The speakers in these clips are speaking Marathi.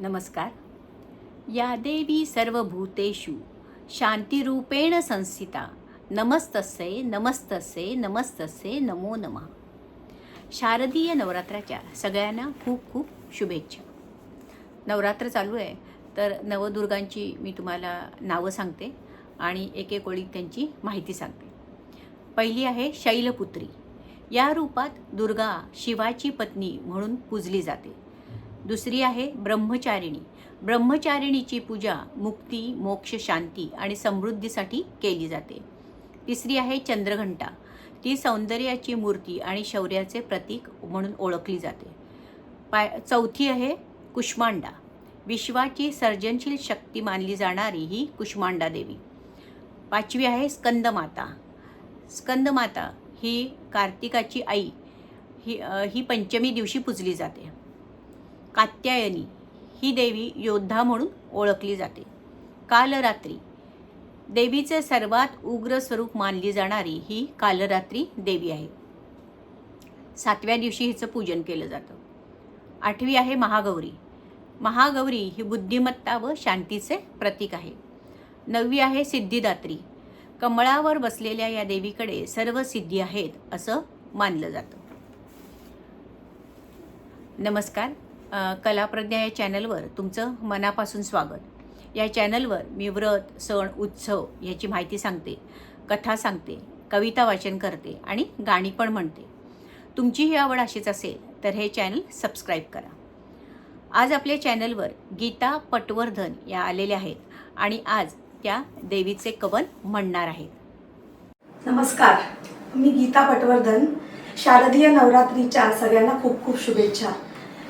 नमस्कार. या देवी सर्व भूतेषु शांतिरूपेण संस्थिता. नमस्तसे नमस्तसे नमस्तसे नमो नमः. शारदीय नवरात्राच्या सगळ्यांना खूप खूप शुभेच्छा. नवरात्र चालू आहे तर नवदुर्गांची मी तुम्हाला नावं सांगते आणि एक एक त्यांची माहिती सांगते. पहिली आहे शैलपुत्री. या रूपात दुर्गा शिवाची पत्नी म्हणून पूजली जाते. दुसरी आहे ब्रह्मचारिणी. ब्रह्मचारिणीची पूजा मुक्ती मोक्ष शांती आणि समृद्धीसाठी केली जाते. तिसरी आहे चंद्रघंटा. ती सौंदर्याची मूर्ती आणि शौर्याचे प्रतीक म्हणून ओळखली जाते. पाय चौथी आहे कुष्मांडा. विश्वाची सर्जनशील शक्ती मानली जाणारी ही कुष्मांडा देवी. पाचवी आहे स्कंदमाता. स्कंदमाता ही कार्तिकाची आई. ही ही पंचमी दिवशी पूजली जाते. कात्यायनी ही देवी योद्धा म्हणून ओळखली जाते. कालरात्री. देवीचे सर्वात उग्र स्वरूप मानली जाणारी ही कालरात्री देवी आहे. सातव्या दिवशी हिचं पूजन केलं जातं. आठवी आहे महागौरी. महागौरी ही बुद्धिमत्ता व शांतीचे प्रतीक आहे. नववी आहे सिद्धिदात्री. कमळावर बसलेल्या या देवीकडे सर्व सिद्धी आहेत असं मानलं जातं. नमस्कार. कलाप्रज्ञा या चॅनलवर तुमचं मनापासून स्वागत. या चॅनलवर मी व्रत सण उत्सव याची माहिती सांगते कथा सांगते कविता वाचन करते आणि गाणी पण म्हणते. तुमची ही आवड अशीच असेल तर हे चॅनल सबस्क्राईब करा. आज आपल्या चॅनलवर गीता पटवर्धन या आलेल्या आहेत आणि आज त्या देवीचे कवन म्हणणार आहेत. नमस्कार. मी गीता पटवर्धन. शारदीय नवरात्रीच्या सगळ्यांना खूप खूप शुभेच्छा.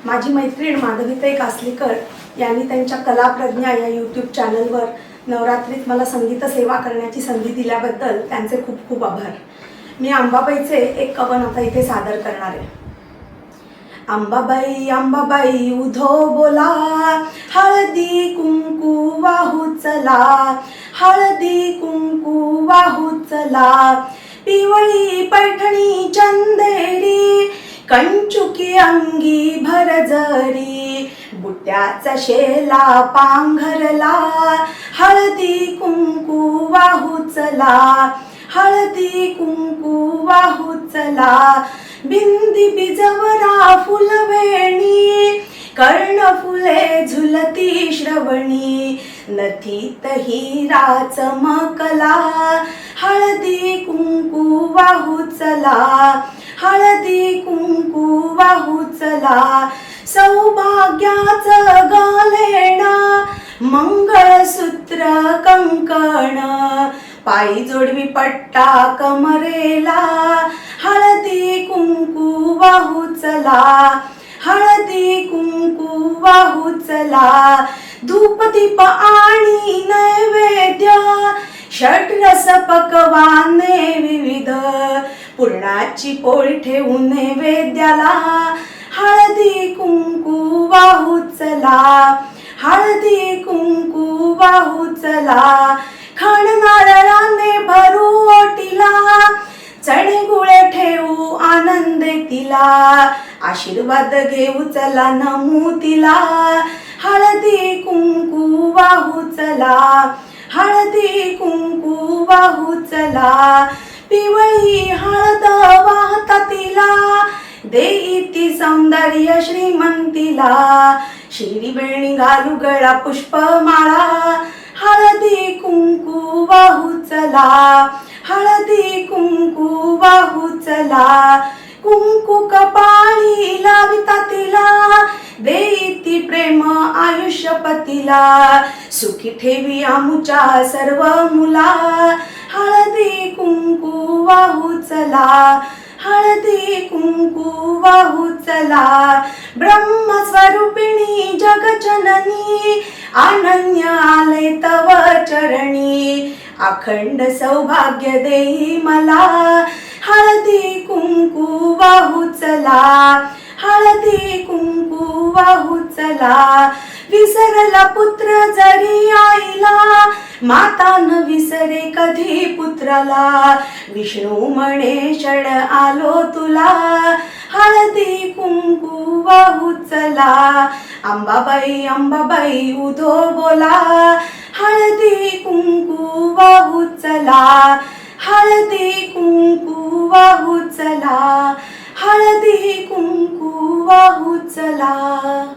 माझी मैत्रीण माधवीताई कासलीकर यांनी त्यांच्या कलाप्रज्ञा या यूट्यूब चॅनलवर नवरात्रीत मला संगीत सेवा करण्याची संधी दिल्याबद्दल त्यांचे खूप खूप आभार. मी अंबाबाईचे एक कवन आता इथे सादर करणार आहे. अंबाबाई अंबाबाई उधो बोला हळदी कुंकू वाहू चला हळदी कुंकू वाहू चला पिवळी पैठणी चंदेरी कंचुकी अंगी भरजरी बुट्याचा शेला पांघरला हळदी कुंकू वाहू चला हळदी कुंकू वाहू चला बिंदी बिजवरा फुलवेणी कर्ण फुले झुलती श्रवणी नथीत हिरा चमकला हळदी कुंकू वाहू चला हळदी कुंकू वाहू चला. सौभाग्याचं गालेणा मंगळसूत्र कंकण. पायी जोडवी पट्टा कमरेला हळदी कुंकू वाहू चला. हळदी कुंकू वाहू चला. धूप दीप आणि नैवेद्य. षटरस पकवाने विविध. पुरणाची पोळी ठेवून नैवेद्याला. हळदी कुंकू वाहू चला. हळदी कुंकू वाहू चला. खण नारळाने भरू ओटीला. चणे गुळे ठेवू आनंद तिला. आशीर्वाद घेऊ चला नमू तिला. हळदी कुंकू वाहू चला. हळदी कुंकू वाहू चला. पिवळी हळद वाहता तिला. देईती सौंदर्य श्रीमंतीला. शिरी बेणी घालू गळा पुष्पमाळा. हळदी कुंकू वाहू चला. हळदी कुंकू वाहू चला. कुंकू कपाळी लाविता तिला देती प्रेम आयुष्यपतीला सुखी ठेवी आमुच्या सर्व मुला. हळदी कुंकू वाहू चला हळदी कुंकू वाहू चला. ब्रह्मस्वरूपिणी जगजननी अनन्य आले तव चरणी. अखंड सौभाग्य देई मला. हळदी कुंकू वाहू चला. हळदी कुंकू वाहू चला. विसरला पुत्र जरी आईला माता न विसरे कधी पुत्राला. विष्णू म्हणे शण आलो तुला. हळदी कुंकू वाहू चला. अंबाबाई अंबाबाई उधो बोला. हळदी कुंकू वाहू चला. हळदी कुंकू वाहू चला. हळदी कुंकू वाहू चला.